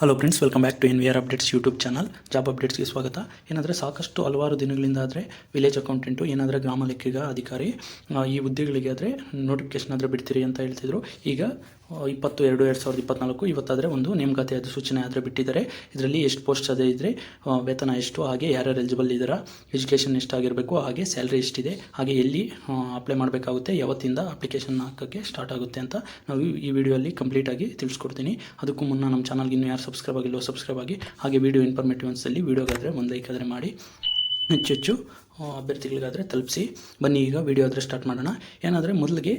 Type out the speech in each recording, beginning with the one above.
Hello friends welcome back to N V updates YouTube channel job ಅಪ್ಡೇಟ್ಸ್ಗೆ ಸ್ವಾಗತ. ಏನಾದರೆ ಸಾಕಷ್ಟು ಹಲವಾರು ದಿನಗಳಿಂದ ಆದರೆ ವಿಲೇಜ್ ಅಕೌಂಟೆಂಟು ಏನಾದರೆ ಗ್ರಾಮ ಲೆಕ್ಕಿಗ ಅಧಿಕಾರಿ ಈ ಹುದ್ದೆಗಳಿಗೆ ಆದರೆ ನೋಟಿಫಿಕೇಶನ್ ಆದರೆ ಬಿಡ್ತೀರಿ ಅಂತ ಹೇಳ್ತಿದ್ರು. ಈಗ ಇಪ್ಪತ್ತು ಎರಡು ಎರಡು ಸಾವಿರದ ಇಪ್ಪತ್ನಾಲ್ಕು ಇವತ್ತಾದರೆ ಒಂದು ನೇಮಕಾತಿ ಸೂಚನೆ ಆದರೆ ಬಿಟ್ಟಿದ್ದಾರೆ. ಇದರಲ್ಲಿ ಎಷ್ಟು ಪೋಸ್ಟ್ ಅದೇ ಇದ್ದರೆ ವೇತನ ಎಷ್ಟು, ಹಾಗೆ ಯಾರ್ಯಾರು ಎಲಿಜಿಬಲ್ ಇದ್ದಾರಾ ಎಜುಕೇಷನ್ ಎಷ್ಟಾಗಿರಬೇಕು ಹಾಗೆ ಸ್ಯಾಲ್ರಿ ಎಷ್ಟಿದೆ, ಹಾಗೆ ಎಲ್ಲಿ ಅಪ್ಲೈ ಮಾಡಬೇಕಾಗುತ್ತೆ, ಯಾವತ್ತಿಂದ ಅಪ್ಲಿಕೇಶನ್ ಹಾಕೋಕ್ಕೆ ಸ್ಟಾರ್ಟ್ ಆಗುತ್ತೆ ಅಂತ ನಾವು ಈ ವಿಡಿಯೋಲ್ಲಿ ಕಂಪ್ಲೀಟಾಗಿ ತಿಳಿಸ್ಕೊಡ್ತೀನಿ. ಅದಕ್ಕೂ ಮುನ್ನ ನಮ್ಮ ಚಾನಲ್ಗೆ ಇನ್ನೂ ಯಾರು ಸಬ್ಸ್ಕ್ರೈಬ್ ಆಗಿಲ್ಲೋ ಸಬ್ಸ್ಕ್ರೈಬ್ ಆಗಿ ಹಾಗೆ ವಿಡಿಯೋ ಇನ್ಫಾರ್ಮೇಟಿವ್ ಅನ್ಸಲ್ಲಿ ವೀಡಿಯೋಗಾದರೆ ಒಂದು ಲೈಕ್ ಆದರೆ ಮಾಡಿ. ಹೆಚ್ಚೆಚ್ಚು ಅಭ್ಯರ್ಥಿಗಳಿಗಾದರೆ ತಲುಪಿಸಿ. ಬನ್ನಿ, ಈಗ ವಿಡಿಯೋ ಆದರೆ ಸ್ಟಾರ್ಟ್ ಮಾಡೋಣ. ಏನಾದರೆ ಮೊದಲಿಗೆ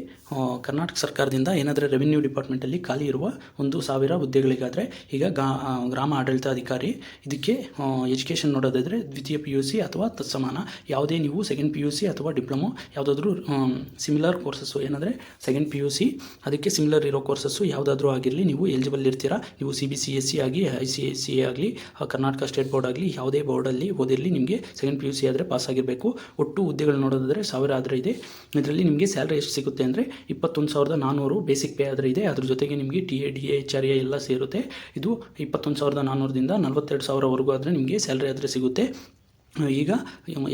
ಕರ್ನಾಟಕ ಸರ್ಕಾರದಿಂದ ಏನಾದರೆ ರೆವಿನ್ಯೂ ಡಿಪಾರ್ಟ್ಮೆಂಟಲ್ಲಿ ಖಾಲಿ ಇರುವ ಒಂದು ಸಾವಿರ ಹುದ್ದೆಗಳಿಗಾದರೆ ಈಗ ಗಾ ಗ್ರಾಮ ಆಡಳಿತಾಧಿಕಾರಿ, ಇದಕ್ಕೆ ಎಜುಕೇಷನ್ ನೋಡೋದಾದರೆ ದ್ವಿತೀಯ ಪಿ ಯು ಸಿ ಅಥವಾ ತತ್ಸಮಾನ. ಯಾವುದೇ ನೀವು ಸೆಕೆಂಡ್ ಪಿ ಯು ಸಿ ಅಥವಾ ಡಿಪ್ಲೊಮೊ ಯಾವುದಾದ್ರೂ ಸಿಮಿಲರ್ ಕೋರ್ಸಸ್ಸು ಏನಂದರೆ ಸೆಕೆಂಡ್ ಪಿ ಯು ಸಿ ಅದಕ್ಕೆ ಸಿಮಿಲರ್ ಇರೋ ಕೋರ್ಸಸ್ಸು ಯಾವುದಾದ್ರೂ ಆಗಿರಲಿ, ನೀವು ಎಲಿಜಿಬಲ್ ಇರ್ತೀರಾ. ನೀವು C B C S C ಆಗಿ ಐ ಸಿ ಎಸ್ ಸಿ ಆಗಲಿ ಕರ್ನಾಟಕ ಸ್ಟೇಟ್ ಬೋರ್ಡ್ ಆಗಲಿ, ಯಾವುದೇ ಬೋರ್ಡಲ್ಲಿ ಓದಿರಲಿ, ನಿಮಗೆ ಸೆಕೆಂಡ್ ಪಿ ಯು ಸಿ ಆದರೆ ಪಾಸ್ ಆಗಿರಬೇಕು ಒಟ್ಟು ಹುದ್ದೆಗಳು ನೋಡೋದಾದರೆ ಸಾವಿರ ಆದರೆ ಇದೆ. ಇದರಲ್ಲಿ ನಿಮಗೆ ಸ್ಯಾಲ್ರಿ ಎಷ್ಟು ಸಿಗುತ್ತೆ ಅಂದರೆ ಇಪ್ಪತ್ತೊಂದು ಸಾವಿರದ ನಾನ್ನೂರು ಬೇಸಿಕ್ ಪೇ ಆದರೆ ಇದೆ. ಅದ್ರ ಜೊತೆಗೆ ನಿಮಗೆ T A, D A, H, R, A ಎಲ್ಲ ಸೇರುತ್ತೆ. ಇದು ಇಪ್ಪತ್ತೊಂದು ಸಾವಿರದ ನಾನ್ನೂರದಿಂದ ನಲವತ್ತೆರಡು ಸಾವಿರವರೆಗೂ ಆದರೆ ನಿಮಗೆ ಸ್ಯಾಲ್ರಿ ಆದರೆ ಸಿಗುತ್ತೆ. ಈಗ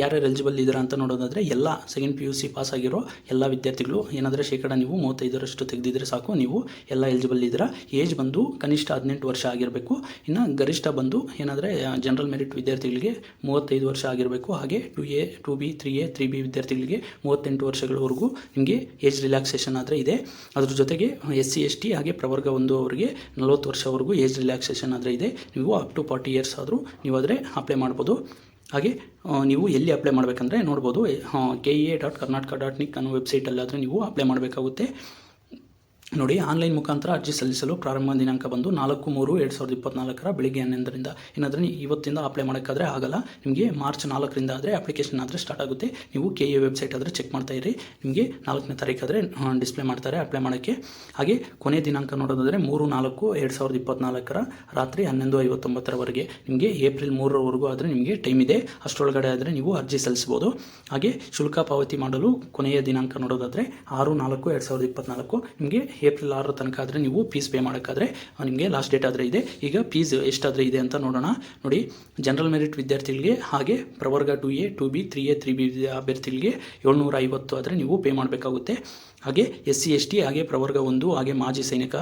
ಯಾರ್ಯಾರು ಎಲಿಜಿಬಲ್ ಇದ್ದೀರಾ ಅಂತ ನೋಡೋದಾದರೆ ಎಲ್ಲ second P U C pass ಆಗಿರೋ ಎಲ್ಲ ವಿದ್ಯಾರ್ಥಿಗಳು, ಏನಾದರೆ ಶೇಕಡ ನೀವು ಮೂವತ್ತೈದರಷ್ಟು ತೆಗೆದಿದ್ರೆ ಸಾಕು. ನೀವು ಎಲ್ಲ ಎಲಿಜಿಬಲ್ ಇದ್ದೀರಾ. ಏಜ್ ಬಂದು ಕನಿಷ್ಠ ಹದಿನೆಂಟು ವರ್ಷ ಆಗಿರಬೇಕು. ಇನ್ನು ಗರಿಷ್ಠ ಬಂದು ಏನಾದರೆ ಜನರಲ್ ಮೆರಿಟ್ ವಿದ್ಯಾರ್ಥಿಗಳಿಗೆ ಮೂವತ್ತೈದು ವರ್ಷ ಆಗಿರಬೇಕು. ಹಾಗೆ two A two B three A three B ವಿದ್ಯಾರ್ಥಿಗಳಿಗೆ ಮೂವತ್ತೆಂಟು ವರ್ಷಗಳವರೆಗೂ ನಿಮಗೆ ಏಜ್ ರಿಲ್ಯಾಕ್ಸೇಷನ್ ಆದರೆ ಇದೆ. ಅದ್ರ ಜೊತೆಗೆ ಎಸ್ ಸಿ ಎಸ್ ಟಿ ಹಾಗೆ ಪ್ರವರ್ಗ ಒಂದು ಅವರಿಗೆ ನಲವತ್ತು ವರ್ಷವರೆಗೂ ಏಜ್ ರಿಲ್ಯಾಕ್ಸೇಷನ್ ಆದರೆ ಇದೆ. ನೀವು ಅಪ್ ಟು ಫಾರ್ಟಿ ಇಯರ್ಸ್ ಆದರೂ ನೀವು ಆದರೆ ಅಪ್ಲೈ ಮಾಡ್ಬೋದು. ಹಾಗೆ ನೀವು ಎಲ್ಲಿ ಅಪ್ಲೈ ಮಾಡಬೇಕಂದ್ರೆ ನೋಡ್ಬೋದು K A dot Karnataka dot nic ಅನ್ನೋ ವೆಬ್ಸೈಟಲ್ಲಾದರೆ ನೀವು ಅಪ್ಲೈ ಮಾಡಬೇಕಾಗುತ್ತೆ. ನೋಡಿ, ಆನ್ಲೈನ್ ಮುಖಾಂತರ ಅರ್ಜಿ ಸಲ್ಲಿಸಲು ಪ್ರಾರಂಭ ದಿನಾಂಕ ಬಂದು ನಾಲ್ಕು ಮೂರು ಎರಡು ಸಾವಿರದ ಇಪ್ಪತ್ನಾಲ್ಕರ ಬೆಳಿಗ್ಗೆ ಹನ್ನೊಂದರಿಂದ. ಏನಾದರೆ ಇವತ್ತಿಂದ ಅಪ್ಲೈ ಮಾಡೋಕ್ಕಾದರೆ ಆಗಲ್ಲ. ನಿಮಗೆ ಮಾರ್ಚ್ ನಾಲ್ಕರಿಂದ ಆದರೆ ಅಪ್ಲಿಕೇಶನ್ ಆದರೆ ಸ್ಟಾರ್ಟ್ ಆಗುತ್ತೆ. ನೀವು ಕೆ ಎ ವೆಬ್ಸೈಟ್ ಆದರೆ ಚೆಕ್ ಮಾಡ್ತಾ ಇರಿ. ನಿಮಗೆ ನಾಲ್ಕನೇ ತಾರೀಕಾದರೆ ಡಿಸ್ಪ್ಲೇ ಮಾಡ್ತಾರೆ ಅಪ್ಲೈ ಮಾಡೋಕ್ಕೆ. ಹಾಗೆ ಕೊನೆ ದಿನಾಂಕ ನೋಡೋದಾದರೆ ಮೂರು ನಾಲ್ಕು ಎರಡು ಸಾವಿರದ ಇಪ್ಪತ್ನಾಲ್ಕರ ರಾತ್ರಿ ಹನ್ನೊಂದು ಐವತ್ತೊಂಬತ್ತರವರೆಗೆ. ನಿಮಗೆ ಏಪ್ರಿಲ್ ಮೂರರವರೆಗೂ ಆದರೆ ನಿಮಗೆ ಟೈಮ್ ಇದೆ. ಅಷ್ಟರೊಳಗಡೆ ಆದರೆ ನೀವು ಅರ್ಜಿ ಸಲ್ಲಿಸ್ಬೋದು ಹಾಗೆ ಶುಲ್ಕ ಪಾವತಿ ಮಾಡಲು ಕೊನೆಯ ದಿನಾಂಕ ನೋಡೋದಾದರೆ ಆರು ನಾಲ್ಕು ಎರಡು ಸಾವಿರದ ಇಪ್ಪತ್ನಾಲ್ಕು. ನಿಮಗೆ ಏಪ್ರಿಲ್ ಆರರ ತನಕ ಆದರೆ ನೀವು ಫೀಸ್ ಪೇ ಮಾಡೋಕ್ಕಾದ್ರೆ ನಿಮಗೆ ಲಾಸ್ಟ್ ಡೇಟ್ ಆದರೆ ಇದೆ. ಈಗ ಫೀಸ್ ಎಷ್ಟಾದರೆ ಇದೆ ಅಂತ ನೋಡೋಣ. ನೋಡಿ ಜನರಲ್ ಮೆರಿಟ್ ವಿದ್ಯಾರ್ಥಿಗಳಿಗೆ ಹಾಗೆ ಪ್ರವರ್ಗ two A two B three A three B ಅಭ್ಯರ್ಥಿಗಳಿಗೆ ಏಳ್ನೂರ ಐವತ್ತು ಆದರೆ ನೀವು ಪೇ ಮಾಡಬೇಕಾಗುತ್ತೆ. ಹಾಗೆ ಎಸ್ ಸಿ ಎಸ್ ಟಿ ಹಾಗೆ ಪ್ರವರ್ಗ ಒಂದು, ಹಾಗೆ ಮಾಜಿ ಸೈನಿಕ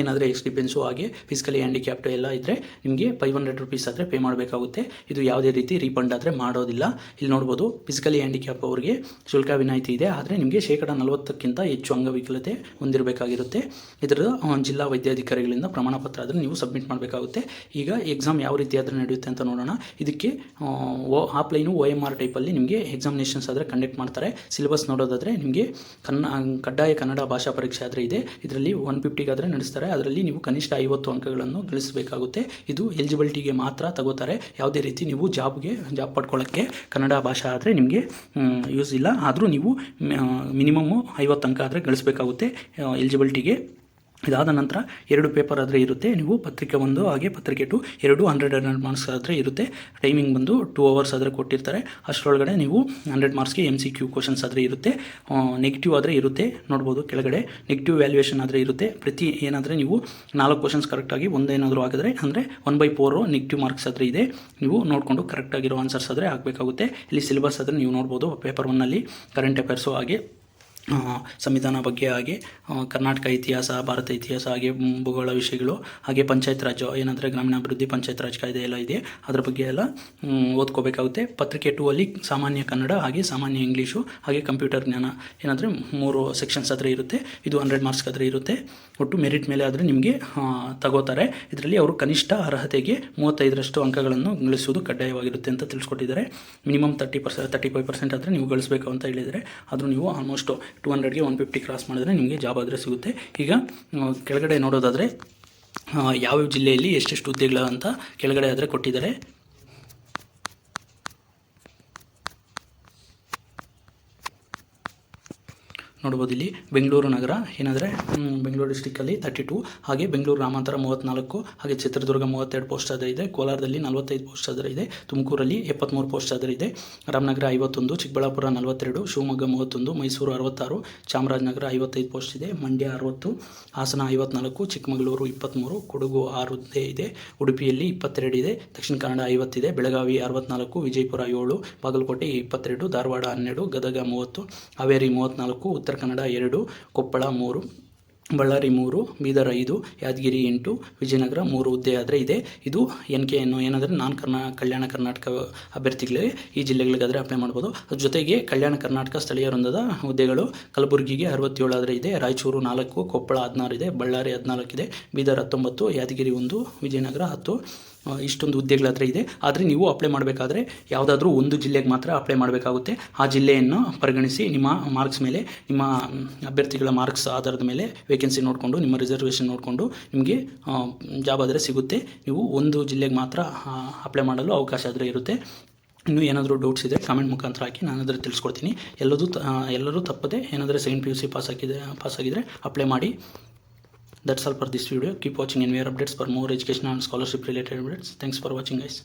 ಏನಾದರೆ ಎಕ್ಸ್ ಡಿಪೆನ್ಸು ಹಾಗೆ ಫಿಸಿಕಲಿ ಹ್ಯಾಂಡಿಕ್ಯಾಪ್ಟ್ ಎಲ್ಲ ಇದ್ದರೆ ನಿಮಗೆ ಫೈವ್ ಹಂಡ್ರೆಡ್ ರುಪೀಸ್ ಆದರೆ ಪೇ ಮಾಡಬೇಕಾಗುತ್ತೆ. ಇದು ಯಾವುದೇ ರೀತಿ ರೀಫಂಡ್ ಆದರೆ ಮಾಡೋದಿಲ್ಲ. ಇಲ್ಲಿ ನೋಡ್ಬೋದು ಫಿಸಿಕಲಿ ಹ್ಯಾಂಡಿಕ್ಯಾಪ್ ಅವರಿಗೆ ಶುಲ್ಕ ವಿನಾಯಿತಿ ಇದೆ. ಆದರೆ ನಿಮಗೆ ಶೇಕಡ ನಲವತ್ತಕ್ಕಿಂತ ಹೆಚ್ಚು ಅಂಗವಿಕಲತೆ ಹೊಂದಿರಬೇಕಾಗಿರುತ್ತೆ. ಇದರ ಜಿಲ್ಲಾ ವೈದ್ಯಾಧಿಕಾರಿಗಳಿಂದ ಪ್ರಮಾಣ ಪತ್ರ ಆದರೆ ನೀವು ಸಬ್ಮಿಟ್ ಮಾಡಬೇಕಾಗುತ್ತೆ. ಈಗ ಎಕ್ಸಾಮ್ ಯಾವ ರೀತಿ ಆದರೆ ನಡೆಯುತ್ತೆ ಅಂತ ನೋಡೋಣ. ಇದಕ್ಕೆ ಆಫ್ಲೈನು ಒ ಎಂ ಆರ್ ಟೈಪಲ್ಲಿ ನಿಮಗೆ ಎಕ್ಸಾಮಿನೇಷನ್ಸ್ ಆದರೆ ಕಂಡಕ್ಟ್ ಮಾಡ್ತಾರೆ. ಸಿಲೆಬಸ್ ನೋಡೋದಾದರೆ ನಿಮಗೆ ಕನ್ನ, ಕಡ್ಡಾಯ ಕನ್ನಡ ಭಾಷಾ ಪರೀಕ್ಷೆ ಆದರೆ ಇದೆ. ಇದರಲ್ಲಿ ಒನ್ ಫಿಫ್ಟಿಗಾದರೆ ನಡೆಸ್ತಾರೆ. ಅದರಲ್ಲಿ ನೀವು ಕನಿಷ್ಠ ಐವತ್ತು ಅಂಕಗಳನ್ನು ಗಳಿಸಬೇಕಾಗುತ್ತೆ. ಇದು ಎಲಿಜಿಬಿಲಿಟಿಗೆ ಮಾತ್ರ ತಗೋತಾರೆ. ಯಾವುದೇ ರೀತಿ ನೀವು ಜಾಬ್ಗೆ, ಜಾಬ್ ಪಡ್ಕೊಳ್ಳೋಕ್ಕೆ ಕನ್ನಡ ಭಾಷೆ ಆದರೆ ನಿಮಗೆ ಯೂಸ್ ಇಲ್ಲ. ಆದರೂ ನೀವು ಮಿನಿಮಮ್ಮು ಐವತ್ತು ಅಂಕ ಆದರೆ ಗಳಿಸಬೇಕಾಗುತ್ತೆ ಎಲಿಜಿಬಿಲಿಟಿಗೆ ಇದಾದ ನಂತರ ಎರಡು ಪೇಪರ್ ಆದರೆ ಇರುತ್ತೆ, ನೀವು ಪತ್ರಿಕೆ ಒಂದು, ಹಾಗೆ ಪತ್ರಿಕೆ ಟು ಎರಡು ಹಂಡ್ರೆಡ್ ಹಂಡ್ರೆಡ್ ಮಾರ್ಕ್ಸ್ ಆದರೆ ಇರುತ್ತೆ. ಟೈಮಿಂಗ್ ಬಂದು ಟೂ ಅವರ್ಸ್ ಆದರೆ ಕೊಟ್ಟಿರ್ತಾರೆ. ಅಷ್ಟರೊಳಗಡೆ ನೀವು ಹಂಡ್ರೆಡ್ ಮಾರ್ಕ್ಸ್ಗೆ ಎಂ ಸಿ ಕ್ಯೂ ಕ್ವಶನ್ಸ್ ಆದರೆ ಇರುತ್ತೆ. ನೆಗೆಟಿವ್ ಆದರೆ ಇರುತ್ತೆ, ನೋಡ್ಬೋದು ಕೆಳಗಡೆ. ನೆಗೆಟಿವ್ ವ್ಯಾಲ್ಯೂಯೇಷನ್ ಆದರೆ ಇರುತ್ತೆ. ಪ್ರತಿ ಏನಾದರೆ ನೀವು ನಾಲ್ಕು ಕ್ವಶನ್ಸ್ ಕರೆಕ್ಟಾಗಿ ಒಂದೇನಾದರೂ ಆಗಿದ್ರೆ ಅಂದರೆ one by four negative marks ಆದರೆ ಇದೆ. ನೀವು ನೋಡಿಕೊಂಡು ಕರೆಕ್ಟಾಗಿರೋ ಆನ್ಸರ್ಸ್ ಆದರೆ ಆಗಬೇಕಾಗುತ್ತೆ ಇಲ್ಲಿ ಸಿಲೆಬಸ್ ಆದರೆ ನೀವು ನೋಡ್ಬೋದು ಪೇಪರ್ ಒನ್ನಲ್ಲಿ ಕರೆಂಟ್ ಅಫೇರ್ಸು ಹಾಗೆ. ಸಂವಿಧಾನ ಬಗ್ಗೆ ಹಾಗೆ ಕರ್ನಾಟಕ ಇತಿಹಾಸ, ಭಾರತ ಇತಿಹಾಸ, ಹಾಗೆ ಭೂಗೋಳ ವಿಷಯಗಳು, ಹಾಗೆ ಪಂಚಾಯತ್ ರಾಜ್, ಏನಂದರೆ ಗ್ರಾಮೀಣಾಭಿವೃದ್ಧಿ, ಪಂಚಾಯತ್ ರಾಜ್ ಕಾಯ್ದೆ ಎಲ್ಲ ಇದೆ. ಅದರ ಬಗ್ಗೆ ಎಲ್ಲ ಓದ್ಕೋಬೇಕಾಗುತ್ತೆ. ಪತ್ರಿಕೆ ಟು ಅಲ್ಲಿ ಸಾಮಾನ್ಯ ಕನ್ನಡ, ಹಾಗೆ ಸಾಮಾನ್ಯ ಇಂಗ್ಲೀಷು, ಹಾಗೆ ಕಂಪ್ಯೂಟರ್ ಜ್ಞಾನ. ಏನಂದರೆ ಮೂರು ಸೆಕ್ಷನ್ಸ್ ಆದರೆ ಇರುತ್ತೆ. ಇದು ಹಂಡ್ರೆಡ್ ಮಾರ್ಕ್ಸ್ ಆದರೆ ಇರುತ್ತೆ. ಒಟ್ಟು ಮೆರಿಟ್ ಮೇಲೆ ಆದರೆ ನಿಮಗೆ ತಗೋತಾರೆ. ಇದರಲ್ಲಿ ಅವರು ಕನಿಷ್ಠ ಅರ್ಹತೆಗೆ ಮೂವತ್ತೈದರಷ್ಟು ಅಂಕಗಳನ್ನು ಗಳಿಸುವುದು ಕಡ್ಡಾಯವಾಗಿರುತ್ತೆ ಅಂತ ತಿಳಿಸ್ಕೊಟ್ಟಿದ್ದಾರೆ. Minimum thirty percent thirty five percent ಆದರೆ ನೀವು ಗಳಿಸಬೇಕು ಅಂತ ಹೇಳಿದರೆ ಆದರೂ ನೀವು ಆಲ್ಮೋಸ್ಟ್ ಟು ಹಂಡ್ರೆಡ್ಗೆ ಒನ್ ಫಿಫ್ಟಿ ಕ್ರಾಸ್ ಮಾಡಿದ್ರೆ ನಿಮಗೆ ಜಾಬ್ ಆದರೆ ಸಿಗುತ್ತೆ. ಈಗ ಕೆಳಗಡೆ ನೋಡೋದಾದರೆ ಯಾವ್ಯಾವ ಜಿಲ್ಲೆಯಲ್ಲಿ ಎಷ್ಟೆಷ್ಟು ಹುದ್ದೆಗಳು ಅಂತ ಕೆಳಗಡೆ ಆದರೆ ಕೊಟ್ಟಿದ್ದಾರೆ. ನೋಡ್ಬೋದು ಇಲ್ಲಿ ಬೆಂಗಳೂರು ನಗರ, ಏನಂದರೆ ಬೆಂಗಳೂರು ಡಿಸ್ಟಿಕ್ಕಲ್ಲಿ ತರ್ಟಿ ಟು ಹಾಗೆ ಬೆಂಗಳೂರು ಗ್ರಾಮಾಂತರ ಮೂವತ್ತ್ನಾಲ್ಕು, ಹಾಗೆ ಚಿತ್ರದುರ್ಗ ಮೂವತ್ತೆರಡು ಪೋಸ್ಟ್ ಆದರೆ ಇದೆ, ಕೋಲಾರದಲ್ಲಿ ನಲವತ್ತೈದು ಪೋಸ್ಟ್ ಆದರೆ ಇದೆ, ತುಮಕೂರಲ್ಲಿ ಎಪ್ಪತ್ತ್ಮೂರು ಪೋಸ್ಟ್ ಆದರೆ ಇದೆ, ರಾಮನಗರ ಐವತ್ತೊಂದು, ಚಿಕ್ಕಬಳ್ಳಾಪುರ ನಲವತ್ತೆರಡು, ಶಿವಮೊಗ್ಗ ಮೂವತ್ತೊಂದು, ಮೈಸೂರು ಅರವತ್ತಾರು, ಚಾಮರಾಜನಗರ ಐವತ್ತೈದು ಪೋಸ್ಟ್ ಇದೆ, ಮಂಡ್ಯ ಅರವತ್ತು, ಹಾಸನ ಐವತ್ನಾಲ್ಕು, ಚಿಕ್ಕಮಗಳೂರು ಇಪ್ಪತ್ತ್ಮೂರು ಕೊಡಗು ಆರು ಇದೆ, ಉಡುಪಿಯಲ್ಲಿ ಇಪ್ಪತ್ತೆರಡು ಇದೆ, ದಕ್ಷಿಣ ಕನ್ನಡ ಐವತ್ತಿದೆ ಬೆಳಗಾವಿ ಅರವತ್ನಾಲ್ಕು, ವಿಜಯಪುರ ಏಳು, ಬಾಗಲಕೋಟೆ ಇಪ್ಪತ್ತೆರಡು, ಧಾರವಾಡ ಹನ್ನೆರಡು, ಗದಗ ಮೂವತ್ತು, ಹಾವೇರಿ ಮೂವತ್ತ್ನಾಲ್ಕು, ಉತ್ತರ ಕನ್ನಡ ಎರಡು, ಕೊಪ್ಪಳ ಮೂರು, ಬಳ್ಳಾರಿ ಮೂರು, ಬೀದರ್ ಐದು, ಯಾದಗಿರಿ ಎಂಟು, ವಿಜಯನಗರ ಮೂರು ಹುದ್ದೆ ಆದರೆ ಇದೆ. ಇದು ಎನ್ ಕೆ ಎನ್ನು ಏನಾದರೆ ನಾನ್ ಕರ್ನಾ, ಕಲ್ಯಾಣ ಕರ್ನಾಟಕ ಅಭ್ಯರ್ಥಿಗಳಿಗೆ ಈ ಜಿಲ್ಲೆಗಳಿಗಾದರೆ ಅಪ್ಲೈ ಮಾಡ್ಬೋದು. ಅದ್ರ ಜೊತೆಗೆ ಕಲ್ಯಾಣ ಕರ್ನಾಟಕ ಸ್ಥಳೀಯ ವೃಂದದ ಹುದ್ದೆಗಳು ಕಲಬುರಗಿಗೆ ಅರವತ್ತೇಳು ಆದರೆ ಇದೆ, ರಾಯಚೂರು ನಾಲ್ಕು, ಕೊಪ್ಪಳ ಹದಿನಾರು ಇದೆ, ಬಳ್ಳಾರಿ ಹದಿನಾಲ್ಕು ಇದೆ, ಬೀದರ್ ಹತ್ತೊಂಬತ್ತು, ಯಾದಗಿರಿ ಒಂದು, ವಿಜಯನಗರ ಹತ್ತು. ಇಷ್ಟೊಂದು ಹುದ್ದೆಗಳ ಹತ್ರ ಇದೆ. ಆದರೆ ನೀವು ಅಪ್ಲೈ ಮಾಡಬೇಕಾದ್ರೆ ಯಾವುದಾದ್ರೂ ಒಂದು ಜಿಲ್ಲೆಗೆ ಮಾತ್ರ ಅಪ್ಲೈ ಮಾಡಬೇಕಾಗುತ್ತೆ. ಆ ಜಿಲ್ಲೆಯನ್ನು ಪರಿಗಣಿಸಿ ನಿಮ್ಮ ಮಾರ್ಕ್ಸ್ ಮೇಲೆ, ನಿಮ್ಮ ಅಭ್ಯರ್ಥಿಗಳ ಮಾರ್ಕ್ಸ್ ಆಧಾರದ ಮೇಲೆ ವೇಕೆನ್ಸಿ ನೋಡಿಕೊಂಡು, ನಿಮ್ಮ ರಿಸರ್ವೇಷನ್ ನೋಡಿಕೊಂಡು ನಿಮಗೆ ಜಾಬ್ ಆದರೆ ಸಿಗುತ್ತೆ. ನೀವು ಒಂದು ಜಿಲ್ಲೆಗೆ ಮಾತ್ರ ಅಪ್ಲೈ ಮಾಡಲು ಅವಕಾಶ ಆದರೆ ಇರುತ್ತೆ. ಇನ್ನೂ ಏನಾದರೂ ಡೌಟ್ಸ್ ಇದ್ದರೆ ಕಾಮೆಂಟ್ ಮುಖಾಂತರ ಹಾಕಿ ನಾನು ಅದರ ತಿಳಿಸ್ಕೊಡ್ತೀನಿ. ಎಲ್ಲದೂ ಎಲ್ಲರೂ ತಪ್ಪದೆ ಏನಾದರೂ second P U C pass ಆಗಿದೆ ಪಾಸ್ ಆಗಿದ್ದರೆ ಅಪ್ಲೈ ಮಾಡಿ. That's all for this video. Keep watching NVR updates for more educational and scholarship related updates. Thanks for watching guys.